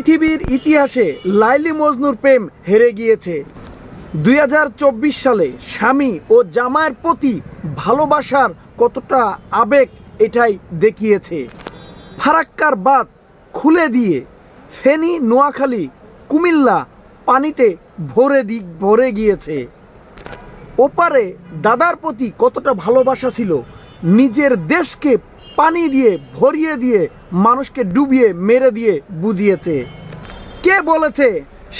পৃথিবীর ইতিহাসে লাইলি মজনুর প্রেম হেরে গিয়েছে। দুই হাজার চব্বিশ সালে স্বামী ও জামাইয়ের প্রতি ভালোবাসার কতটা আবেগ এটাই দেখিয়েছে। ফারাক্কার বাদ খুলে দিয়ে ফেনী, নোয়াখালী, কুমিল্লা পানিতে ভরে দিক ভরে গিয়েছে। ওপারে দাদার প্রতি কতটা ভালোবাসা ছিল, নিজের দেশকে পানি দিয়ে, ভরিয়ে দিয়ে, মানুষকে ডুবিয়ে, মেরে দিয়ে বুঝিয়েছে। কে বলেছে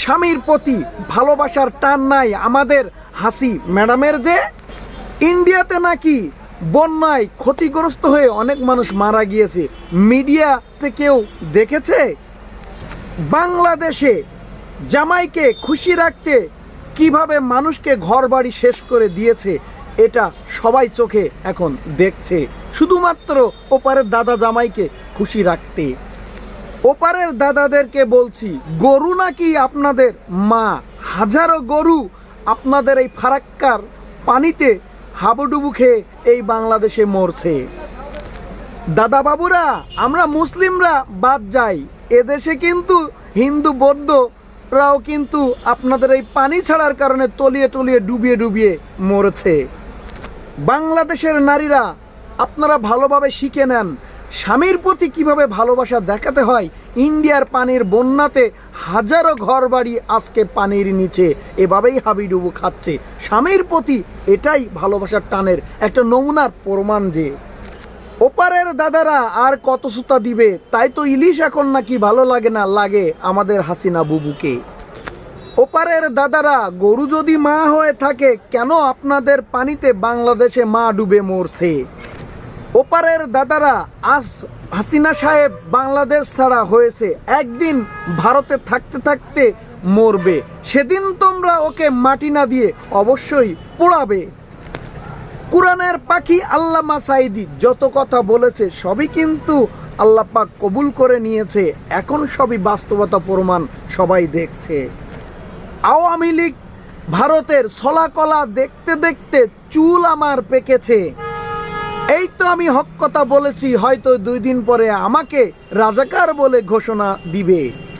স্বামীর প্রতি ভালোবাসার টান নাই আমাদের হাসি ম্যাডামের যে? ইন্ডিয়াতে নাকি বন্যায় ক্ষতিগ্রস্ত হয়ে অনেক মানুষ মারা গিয়েছে। মিডিয়াতে কেউ দেখেছে? বাংলাদেশে জামাইকে খুশি রাখতে কীভাবে মানুষকে ঘর বাড়ি শেষ করে দিয়েছে, এটা সবাই চোখে এখন দেখছে। শুধুমাত্র ওপারের দাদা জামাইকে খুশি রাখতে। ওপারের দাদাদেরকে বলছি, গরু নাকি আপনাদের মা? হাজারো গরু আপনাদের এই ফারাক্কার পানিতে হাবুডুবু খেয়ে এই বাংলাদেশে মরছে। দাদা বাবুরা আমরা মুসলিমরা বাদ যাই। এদেশে কিন্তু হিন্দু বৌদ্ধরাও কিন্তু আপনাদের এই পানি ছাড়ার কারণে তলিয়ে তলিয়ে ডুবিয়ে ডুবিয়ে মরছে। বাংলাদেশের নারীরা আপনারা ভালোভাবে শিখে নেন। স্বামীর প্রতি কীভাবে ভালোবাসা দেখাতে হয়, ইন্ডিয়ার পানির বন্যাতে হাজারো ঘর বাড়ি আজকে পানির নিচে এভাবেই হাবিডুবু খাচ্ছে। স্বামীর প্রতি এটাই ভালোবাসার টানের একটা নমুনার প্রমাণ যে, ওপারের দাদারা আর কত সুতা দিবে, তাই তো ইলিশ এখন নাকি ভালো লাগে না, লাগে আমাদের হাসিনা বুবুকে। ওপারের দাদারা, গরু যদি মা হয়ে থাকে, কেন আপনাদের পানিতে বাংলাদেশে মা ডুবে মরছে? ওপারের দাদারা আজ হাসিনা সাহেব বাংলাদেশ ছাড়া হয়েছে। একদিন ভারতে থাকতে থাকতে মরবে। সেদিন তোমরা ওকে মাটি না দিয়ে অবশ্যই পোড়াবে। কোরআনের পাখি আল্লামা সাইদি যত কথা বলেছে, সবই কিন্তু আল্লাহ পাক কবুল করে নিয়েছে। এখন সবই বাস্তবতা প্রমাণ সবাই দেখছে। আওয়ামী লীগ ভারতের সলাকলা দেখতে দেখতে চুল আমার পেকেছে। এই তো আমি হক কথা বলেছি, হয়তো দুই দিন পরে আমাকে রাজাকার বলে ঘোষণা দিবে।